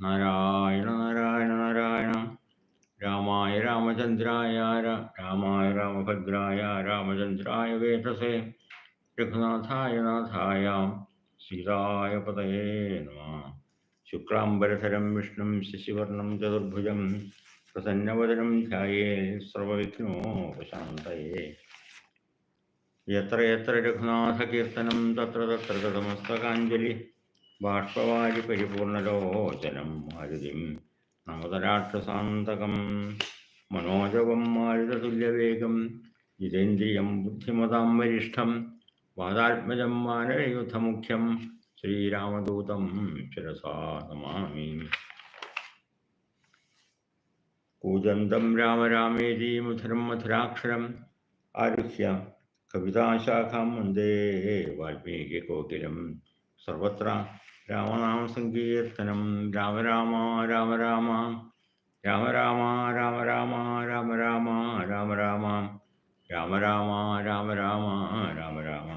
നാരായണ നാരായണ നാരായണ. രാമായ രാമചന്ദ്രായ രാമായ രാമഭദ്രായ രാമചന്ദ്രായ വേദസേ. രഘുനാഥായ നാഥായ സീതായ പതയേ നമ. ശുക്ലാംബരധരം വിഷ്ണും ശശിവർണം ചതുർഭുജം പ്രസന്നവദനം ധ്യായേ സർവവിഘ്നോപശാന്തയേ യത്ര യത്ര രഘുനാഥകീർത്തനം തത്ര തത്ര ഗതമസ്തകാഞ്ജലി ബാഷ്പവാരി പരിപൂർണലോചനം മാരുതിം നമതരാക്ഷസാന്തകം മനോജവം മാരുതതുല്യവേഗം ജിതേന്ദ്രിയം ബുദ്ധിമതാം വരിഷ്ഠം വാദാത്മജം മാനരയുദ്ധമുഖ്യം ശ്രീരാമദൂതം ശിരസാ നമാമി. കൂജന്തം രാമ രാമേതി മധുരം മധുരാക്ഷരം ആരുഹ്യ കവിതാശാഖാം വന്ദേ വാൽമീകികോകിലം സർവത്ര രാമനാമ സങ്കീർത്തനം. രാമ രാമ രാമ രാമ. രാമ രാമ രാമ രാമ രാമ രാമ രാമ രാമ. രാമ രാമ രാമ രാമ രാമ രാമ.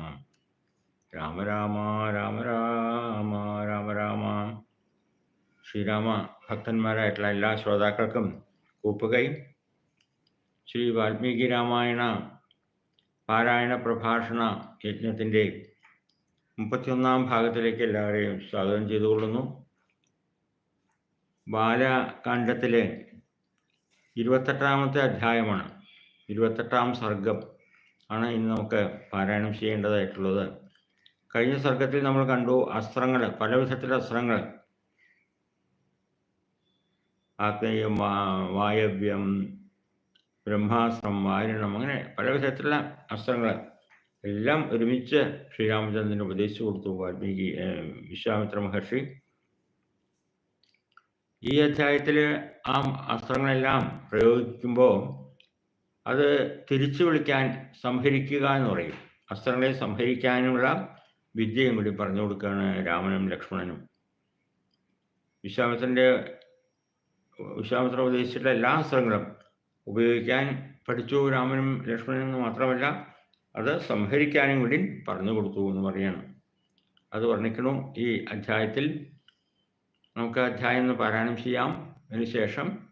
രാമ രാമ രാമ രാമ രാമ രാമ. ശ്രീരാമ ഭക്തന്മാരായിട്ടുള്ള എല്ലാ ശ്രോതാക്കൾക്കും കൂപ്പുകൈ. ശ്രീ വാൽമീകി രാമായണ പാരായണ പ്രഭാഷണ യജ്ഞത്തിന്റെ മുപ്പത്തിയൊന്നാം ഭാഗത്തിലേക്ക് എല്ലാവരെയും സ്വാഗതം ചെയ്തുകൊള്ളുന്നു. ബാലകാന്ഡത്തിലെ ഇരുപത്തെട്ടാമത്തെ അധ്യായമാണ്. ഇരുപത്തെട്ടാം സർഗം ആണ് ഇന്ന് നമുക്ക് പാരായണം ചെയ്യേണ്ടതായിട്ടുള്ളത്. കഴിഞ്ഞ സർഗത്തിൽ നമ്മൾ കണ്ടു അസ്ത്രങ്ങൾ പല വിധത്തിലെ അസ്ത്രങ്ങൾ ആത്മീയം വായവ്യം ബ്രഹ്മാസ്ത്രം വാരണം അങ്ങനെ പല വിധത്തിലുള്ള അസ്ത്രങ്ങൾ എല്ലാം ഒരുമിച്ച് ശ്രീരാമചന്ദ്രന് ഉപദേശിച്ചു കൊടുത്തു വാൽമീകി വിശ്വാമിത്ര മഹർഷി ഈ അധ്യായത്തിൽ ആ അസ്ത്രങ്ങളെല്ലാം പ്രയോഗിക്കുമ്പോൾ അത് തിരിച്ചു വിളിക്കാൻ സംഹരിക്കുക എന്ന് പറയും. അസ്ത്രങ്ങളെ സംഹരിക്കാനുള്ള വിദ്യയും കൂടി പറഞ്ഞു കൊടുക്കുകയാണ് രാമനും ലക്ഷ്മണനും. വിശ്വാമിത്രന്റെ വിശ്വാമിത്ര ഉപദേശിച്ചിട്ടുള്ള എല്ലാ അസ്ത്രങ്ങളും ഉപയോഗിക്കാൻ പഠിച്ചു രാമനും ലക്ഷ്മണനും മാത്രമല്ല അത് സംഹരിക്കാനും കൂടി പറഞ്ഞു കൊടുത്തു എന്ന് പറയാണ് അത് വർണിക്കണം. ഈ അധ്യായത്തിൽ നമുക്ക് അധ്യായം ഒന്ന് പാരായണം ചെയ്യാം. അതിനുശേഷം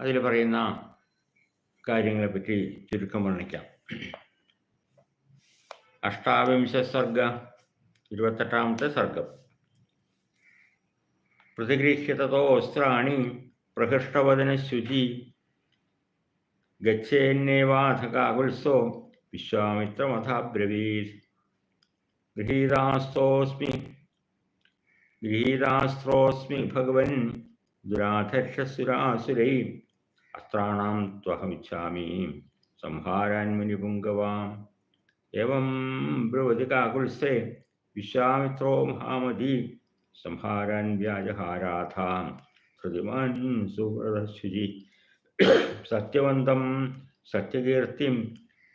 അതിൽ പറയുന്ന കാര്യങ്ങളെ കാര്യങ്ങളെപ്പറ്റി ചുരുക്കം വർണിക്കാം. അഷ്ടാവിംശ സർഗ ഇരുപത്തെട്ടാമത്തെ സർഗം. പ്രതിഗൃഹ്യതോസ്ത്രാണി പ്രഹൃഷ്ടവദന ശുചി ഗച്ഛേന്നേവാധകാകുത്സോ विश्वामित्रमथाब्रवीत्। गृहीतास्त्रोऽस्मि गृहीतास्त्रोऽस्मि भगवन् दुराधर्षसुरासुरै अस्त्राणां त्वहमिच्छामि। संहारान्मुनिपुङ्गवाम् एवं ब्रुवति काकुत्स्थे विश्वामित्रो महामदी संहारान् व्याजहाराथा हृदिमान् सुव्रतशुचि सत्यवन्तं सत्यकीर्तिं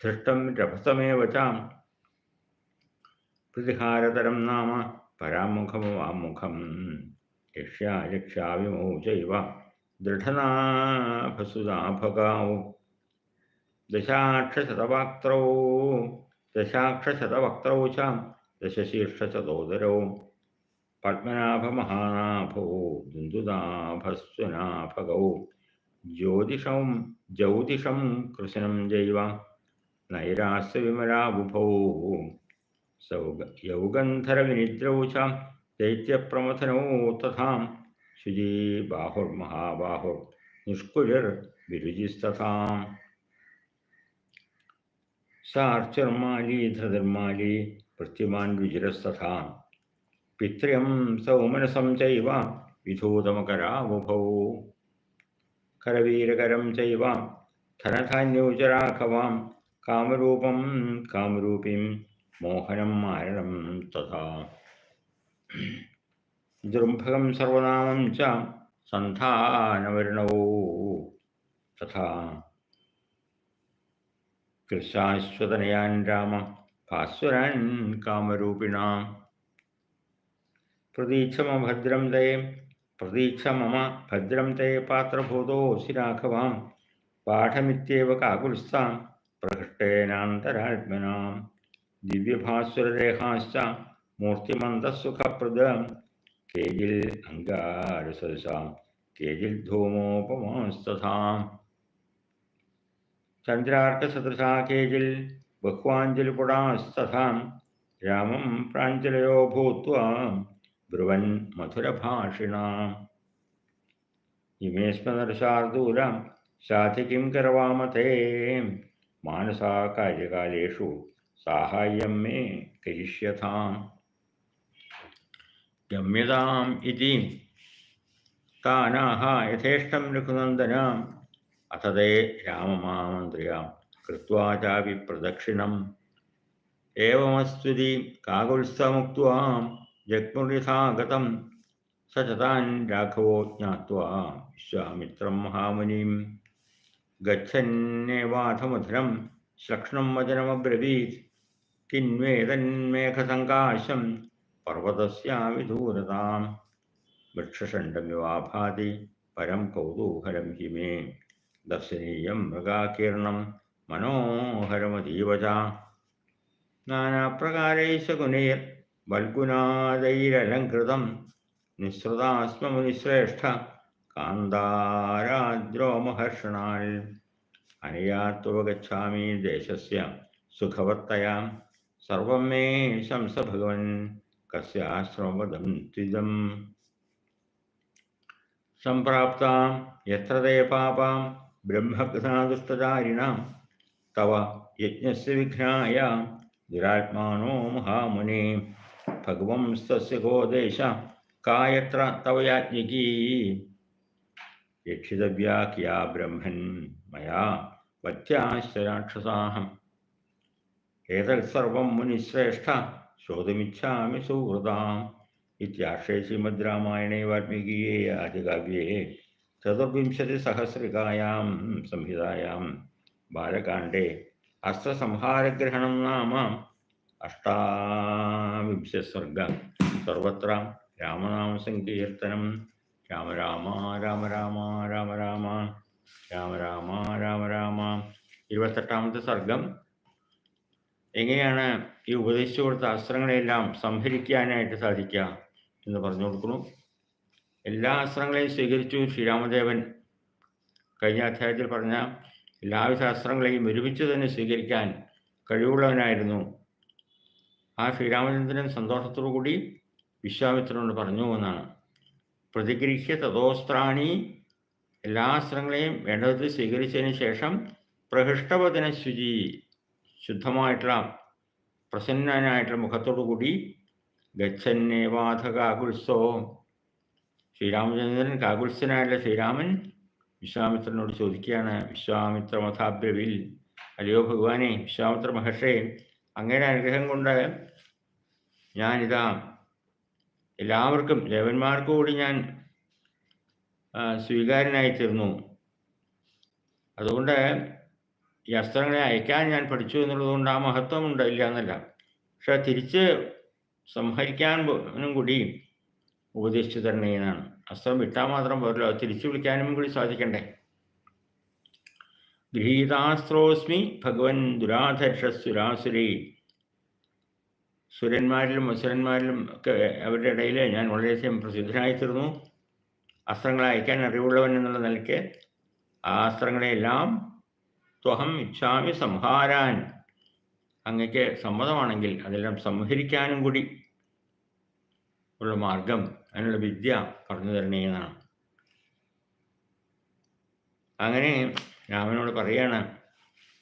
धृष्टं रभसमेव च प्रतिहारतरं नाम परामुखमवामुखं यक्ष्या यक्ष्याविमौ चैव दृढनाभसुदाभगाौ दशाक्षशतवाक्त्रौ, दशाक्षशतवक्त्रौ च दशशीर्षशतोदरौ। पद्मनाभमहानाभौ दुन्दुदाभस्वनाभगौ ज्योतिषं ज्यौतिषं कृशनं जैव। നൈരാശ്യവിമലാബുഭൗ യൗഗന്ധരവിനിദ്രൗ ച ദൈത്യപ്രമഥനോ തഥാം. ശുചീ ബാഹുർമഹാബാഹുർ നിഷ്കുലിർ വിരുചിസ്തഥാം. സാർച്ചുർമാലി ധൃതിർമാലി പൃഥ്വിമാൻ വിജിരസ്തഥാം പിത്രം സൗമനസം ചൈവ വിധൂതമകരാമുഭൗ കരവീരകരം ചൈവ ധനധാന്യൗചരാഘവാം കാമരൂപം കാമരൂപിം മോഹനം മാരണം തഥാ. ദൃംഭകം സർവനാമം ച സന്ധാനവരണവോ തഥാ. കൃശാശ്വതനയാൻ രാമ ഭാസ്വരൻ കാമരൂപിണ. പ്രതീക്ഷ ഭദ്രം തേ പ്രതീക്ഷ മമ ഭദ്രം തേ പാത്രഭൂതോസി രാഘവാം. പാഠമിത്യവ കാകുൽസാം तेनान्तरात्मना ദിവ്യഭാസ്വരദേഹാശ്ച മൂർത്തിമന്ദസുഖപ്രദ. കേജിൽ അംഗാരസരസാം കേജിൽ ധൂമോപമാസ്തഥാം. ചന്ദ്രാർക്കസദൃശാ കേജിൽ ബഹ്വാഞ്ജലിപുടാസ്തഥാം. രാമം പ്രാഞ്ജലയോ ഭൂത്വാ ബ്രുവൻ മധുരഭാഷിണാം. ഇമേസ്മദർശാർദൂരം സാധി കിം കരവാമ मानसा कार्यकालेषु साहाय्यं मे करिष्यथाम् गम्यताम् इति तानाः यथेष्टं नृकुनन्दनाम् अथ ते राममहामन्त्र्यां कृत्वा चापि प्रदक्षिणम्। एवमस्त्विति काकुत्समुक्त्वा जग्मुर्यथा गतं स च तान् राघवो ज्ञात्वा विश्वामित्रं महामुनिम्। महामुनिं गच्छन्नेवाथमधुरं श्लक्ष्णं वचनमब्रवीत्। किन्वेदन्मेघसङ्काशं पर्वतस्याविदूरतां वृक्षषण्डमिवाभाति परं कौतूहलं हि मे। दर्शनीयं मृगाकीर्णं मनोहरमतीव च नानाप्रकारैः शकुनैर्वल्गुनादैरलङ्कृतं कान्दाराद्रोमहर्षणाल् अनया तु गच्छामि देशस्य सुखवत्तया। सर्वं मे शंस भगवन्, कस्य आश्रमवदन्त्विदं सम्प्राप्तां यत्र ते पापां ब्रह्मकृतादुष्टचारिणां तव यज्ञस्य विघ्नाय दुरात्मानो महामुने। भगवंस्तस्य को देश, का यत्र तव याज्ञिकी? यक्षितव्या किया ब्रह्मन् मया वत्याश्च राक्षसाः। एतत्सर्वं मुनिश्रेष्ठ श्रोतुमिच्छामि सुहृदाम्। इत्याश्रये श्रीमद्रामायणे वाल्मीकीये आदिकाव्ये चतुर्विंशतिसहस्रिकायां संहितायां बालकाण्डे अस्त्रसंहारग्रहणं नाम अष्टाविंशः सर्ग सर्वत्र रामनामसङ्कीर्तनं। രാമ രാമ രാമ രാമ രാമ രാമ രാമ രാമ രാമ രാമ. ഇരുപത്തെട്ടാമത്തെ സർഗം. എങ്ങനെയാണ് ഈ ഉപദേശിച്ചു കൊടുത്ത അസ്ത്രങ്ങളെല്ലാം സംഹരിക്കാനായിട്ട് സാധിക്കുക എന്ന് പറഞ്ഞു കൊടുക്കുന്നു. എല്ലാ അസ്ത്രങ്ങളെയും സ്വീകരിച്ചു ശ്രീരാമദേവൻ കഴിഞ്ഞ അധ്യായത്തിൽ പറഞ്ഞ എല്ലാവിധ അസ്ത്രങ്ങളെയും ഒരുമിച്ച് തന്നെ സ്വീകരിക്കാൻ കഴിവുള്ളവനായിരുന്നു. ആ ശ്രീരാമചന്ദ്രൻ സന്തോഷത്തോടു കൂടി വിശ്വാമിത്രനോട് പറഞ്ഞു എന്നാണ്. പ്രതിഗൃഹ്യ തഥോസ്ത്രാണി എല്ലാ അസ്ത്രങ്ങളെയും വേണ്ടത് സ്വീകരിച്ചതിന് ശേഷം പ്രഹൃഷ്ടവദന ശുചി ശുദ്ധമായിട്ടുള്ള പ്രസന്നനായിട്ടുള്ള മുഖത്തോടു കൂടി ഗച്ഛന്നേവാധ കാകുത്സോ ശ്രീരാമചന്ദ്രൻ കാകുത്സനായിട്ടുള്ള ശ്രീരാമൻ വിശ്വാമിത്രനോട് ചോദിക്കുകയാണ് വിശ്വാമിത്ര മഥാബ്രവിൽ അല്ലയോ ഭഗവാനെ വിശ്വാമിത്ര മഹർഷേ അങ്ങയുടെ അനുഗ്രഹം കൊണ്ട് ഞാനിതാ എല്ലാവർക്കും ദേവന്മാർക്ക് കൂടി ഞാൻ സ്വീകാര്യനായി തീർന്നു. അതുകൊണ്ട് ഈ അസ്ത്രങ്ങളെ അയക്കാൻ ഞാൻ പഠിച്ചു എന്നുള്ളതുകൊണ്ട് ആ മഹത്വമുണ്ട് ഇല്ല എന്നല്ല. പക്ഷെ തിരിച്ച് സംഹരിക്കാനും കൂടി ഉപദേശിച്ചു തരണേ അസ്ത്രം വിട്ടാൽ മാത്രം പോരല്ലോ തിരിച്ചു വിളിക്കാനും കൂടി സാധിക്കണ്ടേ? ഗൃഹീതാസ്ത്രോസ്മി ഭഗവൻ ദുരാധർഷസുരാസുരേ സുരന്മാരിലും അസുരന്മാരിലും ഒക്കെ അവരുടെ ഇടയിൽ ഞാൻ വളരെയധികം പ്രസിദ്ധനായിത്തീർന്നു. അസ്ത്രങ്ങൾ അയക്കാൻ അറിവുള്ളവൻ എന്നുള്ള നിലയ്ക്ക് ആ അസ്ത്രങ്ങളെയെല്ലാം ത്വഹം ഇച്ഛാമി സംഹാരാൻ. അങ്ങക്ക് സമ്മതമാണെങ്കിൽ അതെല്ലാം സംഹരിക്കാനും കൂടി ഉള്ള മാർഗം അതിനുള്ള വിദ്യ പറഞ്ഞു തരണേ എന്നാണ്. അങ്ങനെ രാമനോട് പറയാണ്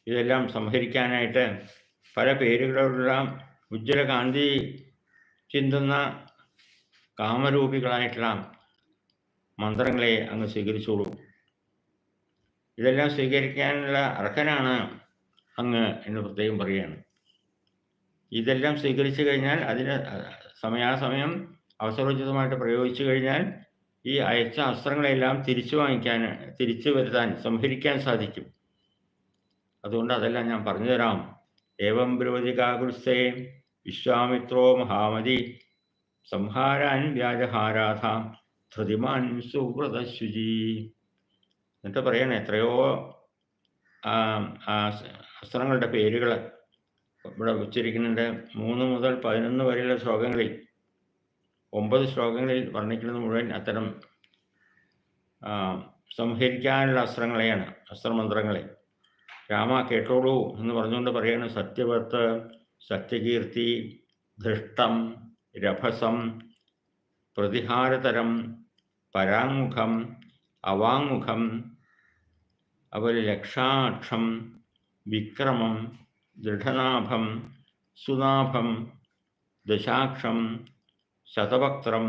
ഇതെല്ലാം സംഹരിക്കാനായിട്ട് പല പേരുകളുള്ള ഉജ്ജ്വല കാന്തി ചിന്തുന്ന കാമരൂപികളായിട്ടുള്ള മന്ത്രങ്ങളെ അങ്ങ് സ്വീകരിച്ചോളൂ. ഇതെല്ലാം സ്വീകരിക്കാനുള്ള അർഹനാണ് അങ്ങ് എന്ന് പ്രത്യേകം പറയുകയാണ്. ഇതെല്ലാം സ്വീകരിച്ചു കഴിഞ്ഞാൽ അതിന് സമയാസമയം അവസരോചിതമായിട്ട് പ്രയോഗിച്ചു കഴിഞ്ഞാൽ ഈ അയച്ച അസ്ത്രങ്ങളെല്ലാം തിരിച്ചു വാങ്ങിക്കാൻ തിരിച്ചു വരുത്താൻ സംഹരിക്കാൻ സാധിക്കും. അതുകൊണ്ട് അതെല്ലാം ഞാൻ പറഞ്ഞുതരാം ഏവം കാകുൽസേ വിശ്വാമിത്രോ മഹാമതി. സംഹാരാൻ വ്യാജഹാരാധാം ധൃതിമാൻ സുവ്രതശുചി എന്നിട്ട് പറയണേ എത്രയോ അസ്ത്രങ്ങളുടെ പേരുകൾ ഇവിടെ ഉച്ചരിക്കുന്നുണ്ട് മൂന്ന് മുതൽ പതിനൊന്ന് വരെയുള്ള ശ്ലോകങ്ങളിൽ ഒമ്പത് ശ്ലോകങ്ങളിൽ വർണിക്കുന്നത് മുഴുവൻ അത്തരം സംഹരിക്കാനുള്ള അസ്ത്രങ്ങളെയാണ് അസ്ത്രമന്ത്രങ്ങളെ. രാമ കേട്ടോളൂ എന്ന് പറഞ്ഞുകൊണ്ട് പറയാണ് സത്യവത്ത് സത്യകീർത്തി ധൃഷ്ടം രഭസം പ്രതിഹാരതരം പരാങ്മുഖം അവാങ്മുഖം അതുപോലെ ലക്ഷാക്ഷം വിക്രമം ദൃഢനാഭം സുനാഭം ദശാക്ഷം ശതവക്ത്രം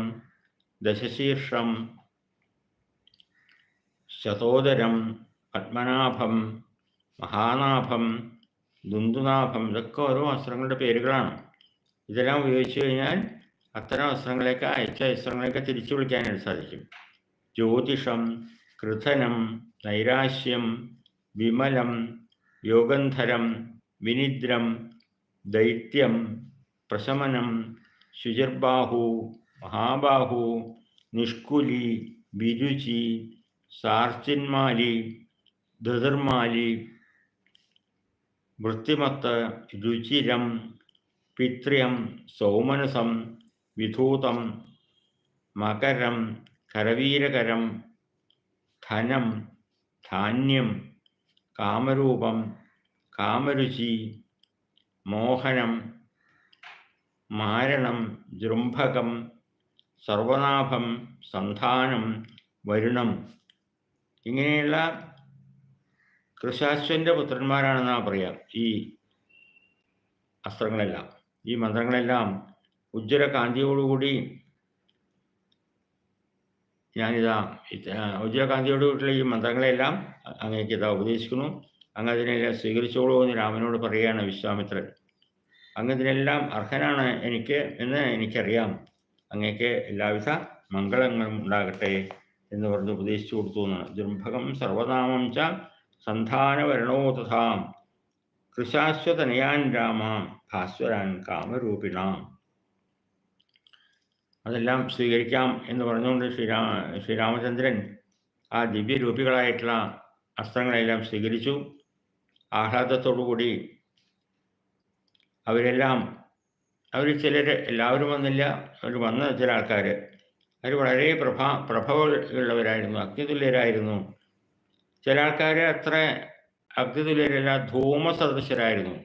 ദശശീർഷം ശതോദരം പത്മനാഭം മഹാനാഭം ദുന്ദുനാഭം ഇതൊക്കെ ഓരോ വസ്ത്രങ്ങളുടെ പേരുകളാണ്. ഇതെല്ലാം ഉപയോഗിച്ചു കഴിഞ്ഞാൽ അത്തരം വസ്ത്രങ്ങളെയൊക്കെ അയച്ച വസ്ത്രങ്ങളെയൊക്കെ തിരിച്ചു വിളിക്കാനായിട്ട് സാധിക്കും. ജ്യോതിഷം കൃഥനം നൈരാശ്യം വിമലം യോഗന്ധരം വിനിദ്രം ദൈത്യം പ്രശമനം ശുചിർബാഹു മഹാബാഹു നിഷ്കുലി ബിരുചി സാർച്ചിന്മാലി ധൃതിർമാലി വൃത്തിമത്ത് രുചിരം പിത്ര്യം സൗമനസം വിധൂതം മകരം കരവീരകരം ധനം ധാന്യം കാമരൂപം കാമരുചി മോഹനം മാരണം ജൃംഭകം സർവനാഭം സന്ധാനം വരുണം. ഇങ്ങനെയുള്ള കൃശാശ്വന്റെ പുത്രന്മാരാണെന്നാ പറയാം ഈ അസ്ത്രങ്ങളെല്ലാം. ഈ മന്ത്രങ്ങളെല്ലാം ഉജ്ജ്വല കാന്തിയോടുകൂടി ഞാനിതാ ഉജ്ജ്വല കാന്തിയോടുകൂടിയുള്ള ഈ മന്ത്രങ്ങളെല്ലാം അങ്ങേക്ക് ഇതാ ഉപദേശിക്കുന്നു. അങ്ങ് അതിനെല്ലാം സ്വീകരിച്ചോളൂ എന്ന് രാമനോട് പറയുകയാണ് വിശ്വാമിത്രൻ. അങ്ങ് ഇതിനെല്ലാം അർഹനാണ് എനിക്ക് എന്ന് എനിക്കറിയാം. അങ്ങേക്ക് എല്ലാവിധ മംഗളങ്ങളും ഉണ്ടാകട്ടെ എന്ന് പറഞ്ഞ് ഉപദേശിച്ചു കൊടുത്തു എന്നാണ്. ദുർഭകം സർവനാമം ച സന്ധാനവരണോ തഥാ. കൃശാശ്വതനയാൻ രാമാം ഭാസ്വരാൻ കാമരൂപിണാം. അതെല്ലാം സ്വീകരിക്കാം എന്ന് പറഞ്ഞുകൊണ്ട് ശ്രീരാ ശ്രീരാമചന്ദ്രൻ ആ ദിവ്യരൂപികളായിട്ടുള്ള അസ്ത്രങ്ങളെല്ലാം സ്വീകരിച്ചു. ആഹ്ലാദത്തോടുകൂടി അവരെല്ലാം അവർ ചിലർ എല്ലാവരും വന്നില്ല അവർ വന്ന ചില ആൾക്കാർ അവർ വളരെ പ്രഭാ പ്രഭവമുള്ളവരായിരുന്നു അഗ്നിതുല്യരായിരുന്നു ചില ആൾക്കാർ അത്ര അഗ്നിതുല്യരല്ല ധൂമസദൃശരായിരുന്നു.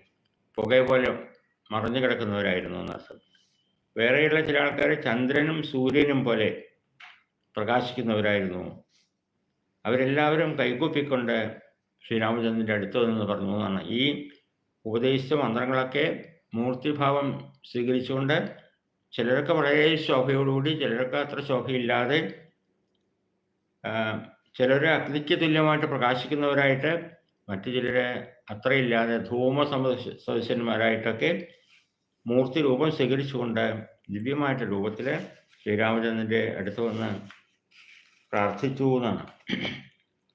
പുക പോലെ മറഞ്ഞു കിടക്കുന്നവരായിരുന്നു എന്നർത്ഥം വേറെയുള്ള ചില ആൾക്കാർ ചന്ദ്രനും സൂര്യനും പോലെ പ്രകാശിക്കുന്നവരായിരുന്നു. അവരെല്ലാവരും കൈകൂപ്പിക്കൊണ്ട് ശ്രീരാമചന്ദ്രന്റെ അടുത്ത് നിന്ന് പറഞ്ഞു എന്നാണ്. ഈ ഉപദേശിച്ച മന്ത്രങ്ങളൊക്കെ മൂർത്തിഭാവം സ്വീകരിച്ചുകൊണ്ട് ചിലരൊക്കെ വളരെ ശോഭയോടുകൂടി ചിലരൊക്കെ അത്ര ശോഭയില്ലാതെ ചിലർ അഗ്നിക്ക് തുല്യമായിട്ട് പ്രകാശിക്കുന്നവരായിട്ട് മറ്റു ചിലരെ അത്രയില്ലാതെ ധൂമ സദസ്യന്മാരായിട്ടൊക്കെ മൂർത്തി രൂപം സ്വീകരിച്ചുകൊണ്ട് ദിവ്യമായിട്ട് രൂപത്തിൽ ശ്രീരാമചന്ദ്രന്റെ അടുത്ത് വന്ന് പ്രാർത്ഥിച്ചു എന്നാണ്.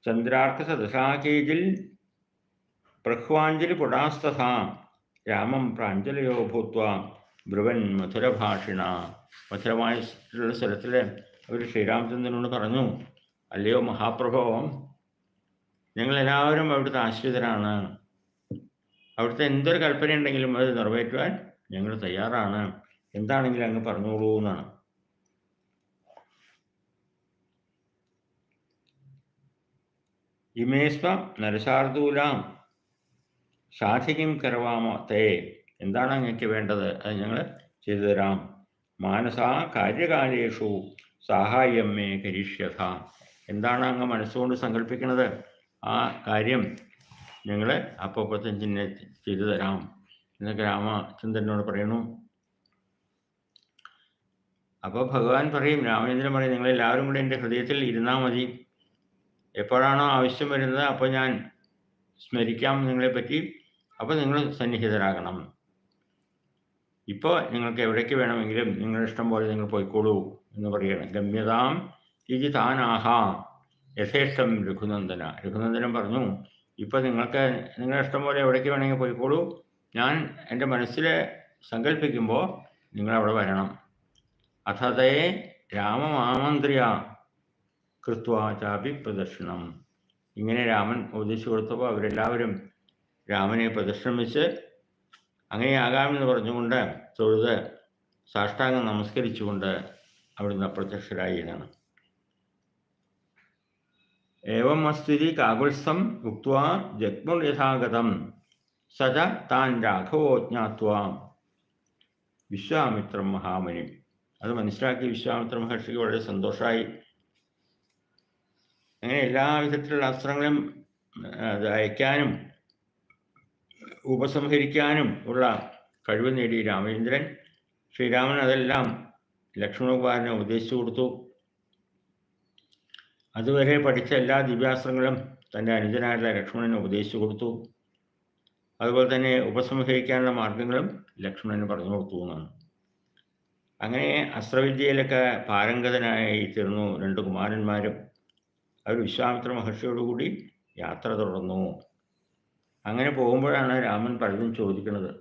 ചന്ദ്രാർത്ഥ സദസാകേജിൽ പ്രഹ്വാഞ്ജലി പുടാസ്തഥ രാമം പ്രാഞ്ജലിയോ ഭൂത്വ ബ്രുവൻ മധുരഭാഷിണ. മധുരമായ സ്ഥലത്തിൽ അവർ ശ്രീരാമചന്ദ്രനോട് പറഞ്ഞു അല്ലയോ മഹാപ്രഭോ ഞങ്ങളെല്ലാവരും അവിടുത്തെ ആശ്രിതരാണ്. അവിടുത്തെ എന്തൊരു കൽപ്പന ഉണ്ടെങ്കിലും അത് നിറവേറ്റുവാൻ ഞങ്ങൾ തയ്യാറാണ്. എന്താണെങ്കിലും അങ്ങ് പറഞ്ഞോളൂ എന്നാണ്. ഇമേസ്വ നരശാർദൂലാം സാധിക്കും കരവാമോ തേ. എന്താണ് അങ്ങക്ക് വേണ്ടത്? അത് ഞങ്ങൾ ചെയ്തു തരാം. മാനസാ കാര്യകാലേഷു സഹായം മേ കരിഷ്യഥ. എന്താണ് അങ്ങ് മനസ്സുകൊണ്ട് സങ്കല്പിക്കുന്നത് ആ കാര്യം ഞങ്ങൾ അപ്പോൾ തന്നെ ചെയ്തു തരാം. എന്നൊക്കെ രാമചന്ദ്രനോട് പറയണു അപ്പോൾ ഭഗവാൻ പറയും രാമചന്ദ്രൻ പറയും നിങ്ങൾ എല്ലാവരും കൂടെ എന്റെ ഹൃദയത്തിൽ ഇരുന്നാൽ മതി. എപ്പോഴാണോ ആവശ്യം വരുന്നത് അപ്പോൾ ഞാൻ സ്മരിക്കാം നിങ്ങളെപ്പറ്റി. അപ്പോൾ നിങ്ങൾ സന്നിഹിതരാകണം. ഇപ്പോൾ നിങ്ങൾക്ക് എവിടേക്ക് വേണമെങ്കിലും നിങ്ങളുടെ ഇഷ്ടം പോലെ നിങ്ങൾ പോയിക്കോളൂ എന്ന് പറയണം ഗമ്യതാം ഇതി താനാഹ യഥേഷ്ടം രഘുനന്ദന. രഘുനന്ദനം പറഞ്ഞു ഇപ്പോൾ നിങ്ങൾക്ക് നിങ്ങളുടെ ഇഷ്ടം പോലെ എവിടേക്ക് വേണമെങ്കിൽ പോയിക്കോളൂ. ഞാൻ എന്റെ മനസ്സിൽ സങ്കല്പിക്കുമ്പോൾ നിങ്ങളവിടെ വരണം. അഥതേ രാമമാമന്ത്രിയ കൃത്വാചാപി പ്രദർശനം. ഇങ്ങനെ രാമൻ ഉപദേശിച്ചു കൊടുത്തപ്പോൾ അവരെല്ലാവരും രാമനെ പ്രദർശനമിച്ച് അങ്ങനെയാകാമെന്ന് പറഞ്ഞുകൊണ്ട് തൊഴുത് സാഷ്ടാംഗം നമസ്കരിച്ചുകൊണ്ട് അവിടുന്ന് അപ്രത്യക്ഷരായി എന്നാണ്. ഏവം അസ്ഥിതി കാകുത്സം ഉക്വാ ജഗ്മുർ യഥാഗതം സജ താൻ രാഘവോ ജ്ഞാത്വ വിശ്വാമിത്രം മഹാമുനി അത് മനസ്സിലാക്കി വിശ്വാമിത്ര മഹർഷിക്ക് വളരെ സന്തോഷമായി അങ്ങനെ എല്ലാ വിധത്തിലുള്ള അസ്ത്രങ്ങളും അയക്കാനും ഉപസംഹരിക്കാനും ഉള്ള കഴിവ് നേടി രാമചന്ദ്രൻ. ശ്രീരാമൻ അതെല്ലാം ലക്ഷ്മണകുമാരനെ ഉപദേശിച്ചു കൊടുത്തു. അതുവരെ പഠിച്ച എല്ലാ ദിവ്യാസ്ത്രങ്ങളും തന്റെ അനുജനായിട്ടുള്ള ലക്ഷ്മണന് ഉപദേശിച്ചു കൊടുത്തു. അതുപോലെ തന്നെ ഉപസംഹരിക്കാനുള്ള മാർഗങ്ങളും ലക്ഷ്മണന് പറഞ്ഞു കൊടുത്തു എന്നാണ്. അങ്ങനെ അസ്ത്രവിദ്യയിലൊക്കെ പാരംഗതനായി തീർന്നു രണ്ട് കുമാരന്മാരും. അവർ വിശ്വാമിത്ര മഹർഷിയോടുകൂടി യാത്ര തുടർന്നു. അങ്ങനെ പോകുമ്പോഴാണ് രാമൻ പലതും ചോദിക്കുന്നത്.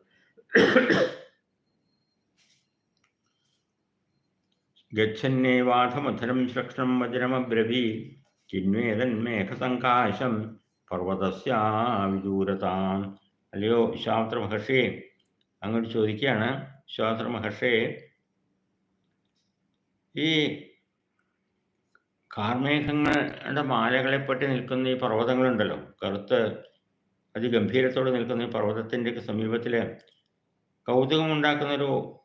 ഗച്ഛന്നേവാധമധരം ശ്ലക്ഷണം വജ്രമബ്രവീ. ചിന്വേദന്മേഘസങ്കാശം പർവതസ്യാവിദൂരതാം. അല്ലയോ ശാസ്ത്ര മഹർഷിയെ അങ്ങോട്ട് ചോദിക്കുകയാണ് ശാസ്ത്ര മഹർഷിയെ ഈ കാർമേഘങ്ങളുടെ മാലകളെപ്പറ്റി നിൽക്കുന്ന ഈ പർവതങ്ങളുണ്ടല്ലോ. കറുത്ത് അതിഗംഭീരത്തോടെ നിൽക്കുന്ന ഈ പർവതത്തിന്റെയൊക്കെ സമീപത്തിൽ കൗതുകമുണ്ടാക്കുന്നൊരു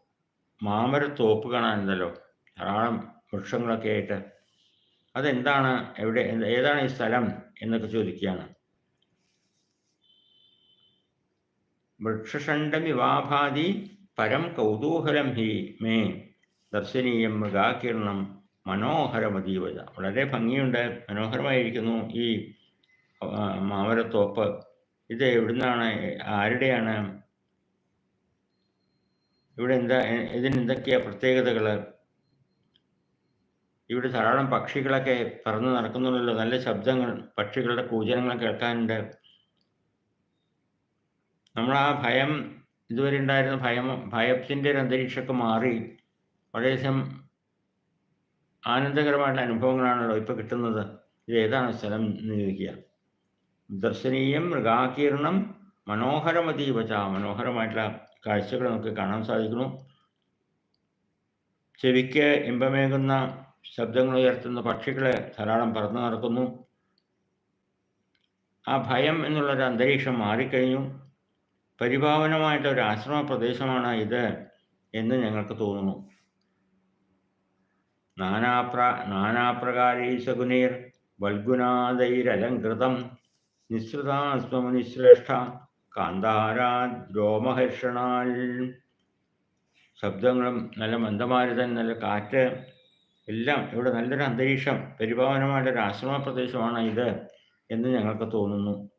മാമരത്തോപ്പ് കാണാനുണ്ടല്ലോ. ധാരാളം വൃക്ഷങ്ങളൊക്കെ ആയിട്ട്. അതെന്താണ്? എവിടെ ഏതാണ് ഈ സ്ഥലം എന്നൊക്കെ ചോദിക്കുകയാണ്. വൃക്ഷഷണ്ഡമിവാഭാതി പരം കൗതൂഹലം ഹി മേ ദർശനീയം മൃഗാകീർണം മനോഹരമതീവത. വളരെ ഭംഗിയുണ്ട് മനോഹരമായിരിക്കുന്നു ഈ മാമരത്തോപ്പ്. ഇത് എവിടുന്നാണ് ആരുടെയാണ്? ഇവിടെ എന്താ ഇതിന് എന്തൊക്കെയാ പ്രത്യേകതകൾ ഇവിടെ ധാരാളം പക്ഷികളൊക്കെ പറന്ന് നടക്കുന്നുണ്ടല്ലോ. നല്ല ശബ്ദങ്ങൾ പക്ഷികളുടെ കൂജനങ്ങൾ കേൾക്കാനുണ്ട്. നമ്മൾ ആ ഭയം ഇതുവരെ ഉണ്ടായിരുന്ന ഭയം ഭയത്തിന്റെ ഒരു അന്തരീക്ഷമൊക്കെ മാറി വളരെയധികം ആനന്ദകരമായിട്ടുള്ള അനുഭവങ്ങളാണല്ലോ ഇപ്പോൾ കിട്ടുന്നത്. ഇത് ഏതാണ് സ്ഥലം എന്ന് ചോദിക്കുക. ദർശനീയം മൃഗാകീർണം മനോഹരമതീവച മനോഹരമായിട്ടുള്ള കാഴ്ചകൾ നമുക്ക് കാണാൻ സാധിക്കുന്നു. ചെവിക്ക് ഇമ്പമേകുന്ന ശബ്ദങ്ങൾ ഉയർത്തുന്ന പക്ഷികളെ ധാരാളം പറന്നു നടക്കുന്നു. ആ ഭയം എന്നുള്ളൊരു അന്തരീക്ഷം മാറിക്കഴിഞ്ഞു. പരിഭാവനമായിട്ട് ഒരു ആശ്രമ പ്രദേശമാണ് ഇത് എന്ന് ഞങ്ങൾക്ക് തോന്നുന്നു. നാനാപ്ര നാനാപ്രകാരീ സഗുനീർ വൽഗുനാദൈരലങ്കൃതം നിശ്രുതാസ്മനിശ്രേഷ്ഠ കാന്താരാദ്രോമഹർഷണാൽ ശബ്ദങ്ങളും നല്ല മന്ദമാരുതൻ നല്ല കാറ്റ് എല്ലാം ഇവിടെ നല്ലൊരു അന്തരീക്ഷം പരിപാവനമായിട്ടൊരു ആശ്രമ പ്രദേശമാണ് ഇത് എന്ന് ഞങ്ങൾക്ക് തോന്നുന്നു.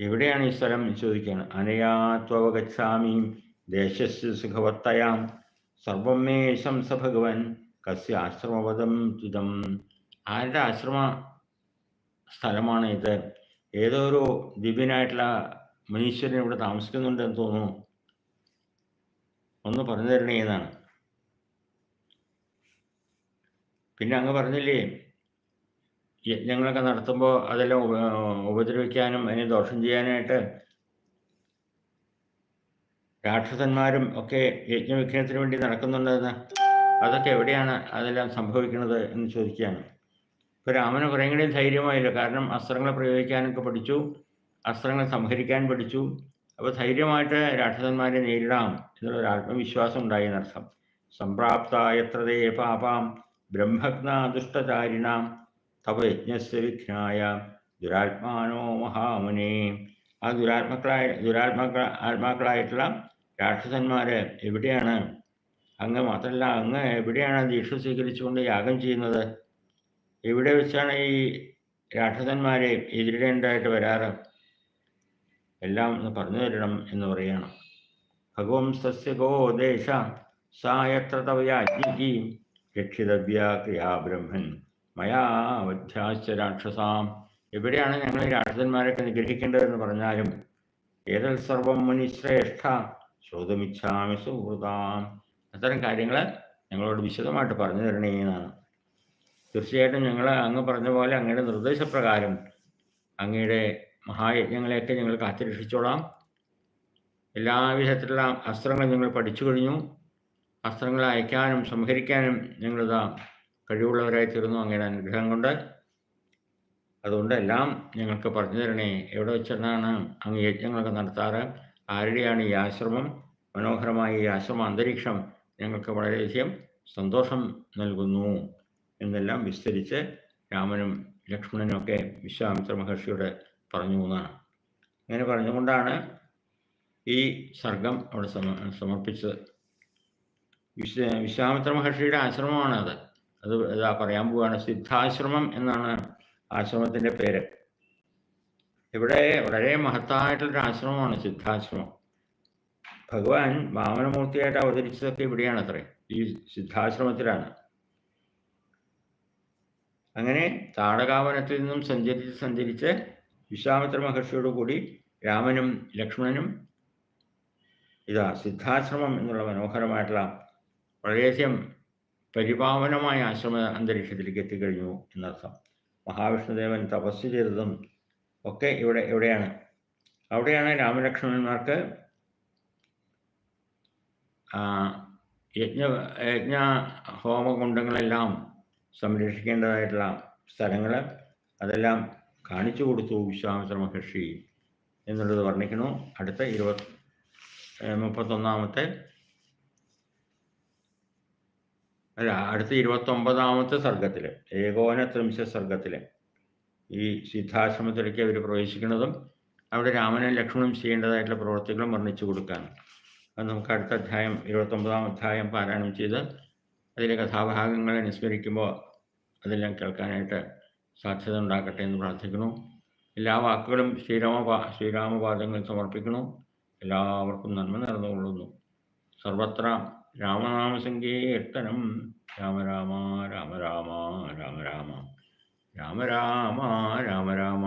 എവിടെയാണ് ഈ സ്ഥലം ചോദിക്കുകയാണ്. അനയാത്വവഗച്ഛാമി ദേശസ്യ സുഖവത്തയാം. സർവം മേ ശംസ ഭഗവൻ കസ്യ ആശ്രമവതം ചിതം ആരുടെ ആശ്രമ സ്ഥലമാണ് ഇത്? ഏതോ ഒരു ദിവ്യനായിട്ടുള്ള മുനീശ്വരൻ ഇവിടെ താമസിക്കുന്നുണ്ടെന്ന് തോന്നുന്നു. ഒന്ന് പറഞ്ഞു തരണേ എന്നാണ്. പിന്നെ അങ്ങ് പറഞ്ഞില്ലേ യജ്ഞങ്ങളൊക്കെ നടത്തുമ്പോൾ അതെല്ലാം ഉപ- ഉപദ്രവിക്കാനും അതിനെ ദോഷം ചെയ്യാനായിട്ട് രാക്ഷസന്മാരും ഒക്കെ യജ്ഞവിഘ്നത്തിന് വേണ്ടി നടക്കുന്നുണ്ടെന്ന് അതൊക്കെ എവിടെയാണ് അതെല്ലാം സംഭവിക്കുന്നത് എന്ന് ചോദിക്കുകയാണ്. ഇപ്പോൾ രാമന് കുറേ കൂടി ധൈര്യമായില്ല. കാരണം അസ്ത്രങ്ങളെ പ്രയോഗിക്കാനൊക്കെ പഠിച്ചു അസ്ത്രങ്ങളെ സംഹരിക്കാൻ പഠിച്ചു അപ്പോൾ ധൈര്യമായിട്ട് രാക്ഷസന്മാരെ നേരിടാം എന്നുള്ളൊരു ആത്മവിശ്വാസം ഉണ്ടായി എന്നർത്ഥം. സംപ്രാപ്ത എത്രതേ പാപാം ബ്രഹ്മജ്ഞ ദുഷ്ടചാരിണാം തവ യജ്ഞസ്യ വിഘ്നായ ദുരാത്മാനോ മഹാമുനെ. ആ ദുരാത്മക്കളായ ദുരാത്മക്ക ആത്മാക്കളായിട്ടുള്ള രാക്ഷസന്മാര് എവിടെയാണ്? അങ്ങ് മാത്രമല്ല അങ്ങ് എവിടെയാണ് ദീക്ഷ സ്വീകരിച്ചുകൊണ്ട് യാഗം ചെയ്യുന്നത്? എവിടെ വെച്ചാണ് ഈ രാക്ഷസന്മാരെ എതിരിടേണ്ടതായിട്ട് വരാറ്? എല്ലാം ഒന്ന് പറഞ്ഞു തരണം എന്ന് പറയണം. ഭഗവം സസ്യഗോ ദേശ സായത്ര തവയാജ്ഞി രക്ഷിതവ്യ ക്രിയാ ബ്രഹ്മൻ മയാവധ്യാശ്ച രാക്ഷസാം. എവിടെയാണ് ഞങ്ങൾ രാക്ഷസന്മാരൊക്കെ നിഗ്രഹിക്കേണ്ടതെന്ന് പറഞ്ഞാലും ഏതൽ സർവം മുനിശ്രേഷ്ഠ ശ്രോതമിച്ഛാമി സുഹൃതാം. അത്തരം കാര്യങ്ങൾ ഞങ്ങളോട് വിശദമായിട്ട് പറഞ്ഞു തരണേ എന്നാണ്. തീർച്ചയായിട്ടും ഞങ്ങൾ അങ്ങ് പറഞ്ഞ പോലെ അങ്ങയുടെ നിർദ്ദേശപ്രകാരം അങ്ങയുടെ മഹായജ്ഞങ്ങളെയൊക്കെ ഞങ്ങൾ കാത്തുരക്ഷിച്ചോളാം. എല്ലാവിധത്തിലുള്ള അസ്ത്രങ്ങൾ ഞങ്ങൾ പഠിച്ചു കഴിഞ്ഞു. അസ്ത്രങ്ങൾ അയക്കാനും സംഹരിക്കാനും ഞങ്ങളിതാ കഴിവുള്ളവരായി തീർന്നു അങ്ങയുടെ അനുഗ്രഹം കൊണ്ട്. അതുകൊണ്ട് എല്ലാം ഞങ്ങൾക്ക് പറഞ്ഞു തരണേ. എവിടെ വെച്ചിട്ടാണ് അങ്ങ് യജ്ഞങ്ങളൊക്കെ നടത്താറ്? ആരുടെയാണ് ഈ ആശ്രമം? മനോഹരമായ ഈ ആശ്രമ അന്തരീക്ഷം ഞങ്ങൾക്ക് വളരെയധികം സന്തോഷം നൽകുന്നു എന്നെല്ലാം വിസ്തരിച്ച് രാമനും ലക്ഷ്മണനും ഒക്കെ വിശ്വാമിത്ര മഹർഷിയോട് പറഞ്ഞു എന്നാണ് അങ്ങനെ പറഞ്ഞുകൊണ്ടാണ് ഈ സർഗം അവിടെ സമ സമർപ്പിച്ചത്. വിശ്വ വിശ്വാമിത്ര മഹർഷിയുടെ ആശ്രമമാണ് അത്. അത് ഇതാ പറയാൻ പോവുകയാണ് സിദ്ധാശ്രമം എന്നാണ് ആശ്രമത്തിന്റെ പേര്. ഇവിടെ വളരെ മഹത്തായിട്ടുള്ളൊരു ആശ്രമമാണ് സിദ്ധാശ്രമം. ഭഗവാൻ വാമനമൂർത്തിയായിട്ട് അവതരിച്ചതൊക്കെ ഇവിടെയാണ് അത്രേ ഈ സിദ്ധാശ്രമത്തിലാണ്. അങ്ങനെ താടകാവനത്തിൽ നിന്നും സഞ്ചരിച്ച് സഞ്ചരിച്ച് വിശ്വാമിത്ര മഹർഷിയോട് കൂടി രാമനും ലക്ഷ്മണനും ഇതാ സിദ്ധാശ്രമം എന്നുള്ള മനോഹരമായിട്ടുള്ള വളരെയധികം പരിപാവനമായ ആശ്രമ അന്തരീക്ഷത്തിലേക്ക് എത്തിക്കഴിഞ്ഞു എന്നർത്ഥം. മഹാവിഷ്ണുദേവൻ തപസ് ചെയ്തതും ഒക്കെ ഇവിടെ എവിടെയാണ്? അവിടെയാണ് രാമലക്ഷ്മണന്മാർക്ക് യജ്ഞ യജ്ഞ ഹോമകുണ്ടങ്ങളെല്ലാം സംരക്ഷിക്കേണ്ടതായിട്ടുള്ള സ്ഥലങ്ങൾ അതെല്ലാം കാണിച്ചു കൊടുത്തു വിശ്വാമിത്ര മഹർഷി എന്നുള്ളത് വർണിക്കുന്നു. അടുത്ത ഇരുപത് മുപ്പത്തൊന്നാമത്തെ അല്ല അടുത്ത ഇരുപത്തൊമ്പതാമത്തെ സർഗത്തിൽ ഏകോന ത്രിംശ സർഗത്തിൽ ഈ സിദ്ധാശ്രമത്തിലേക്ക് അവർ പ്രവേശിക്കുന്നതും അവിടെ രാമനും ലക്ഷ്മണനും ചെയ്യേണ്ടതായിട്ടുള്ള പ്രവർത്തികളും വർണിച്ചു കൊടുക്കാൻ. അത് നമുക്ക് അടുത്ത അധ്യായം ഇരുപത്തൊമ്പതാം അധ്യായം പാരായണം ചെയ്ത് അതിലെ കഥാഭാഗങ്ങളെ അനുസ്മരിക്കുമ്പോൾ അതെല്ലാം കേൾക്കാനായിട്ട് സാധ്യത ഉണ്ടാക്കട്ടെ എന്ന് പ്രാർത്ഥിക്കുന്നു. എല്ലാ വാക്കുകളും ശ്രീരാമ ശ്രീരാമപാദങ്ങൾ സമർപ്പിക്കുന്നു. എല്ലാവർക്കും നന്മ നടന്നുകൊള്ളുന്നു സർവത്ര രാമനാമസങ്കീർത്തനം രാമ രാമ രാമ രാമ രാമ രാമ. രാമ രാമ രാമ രാമ.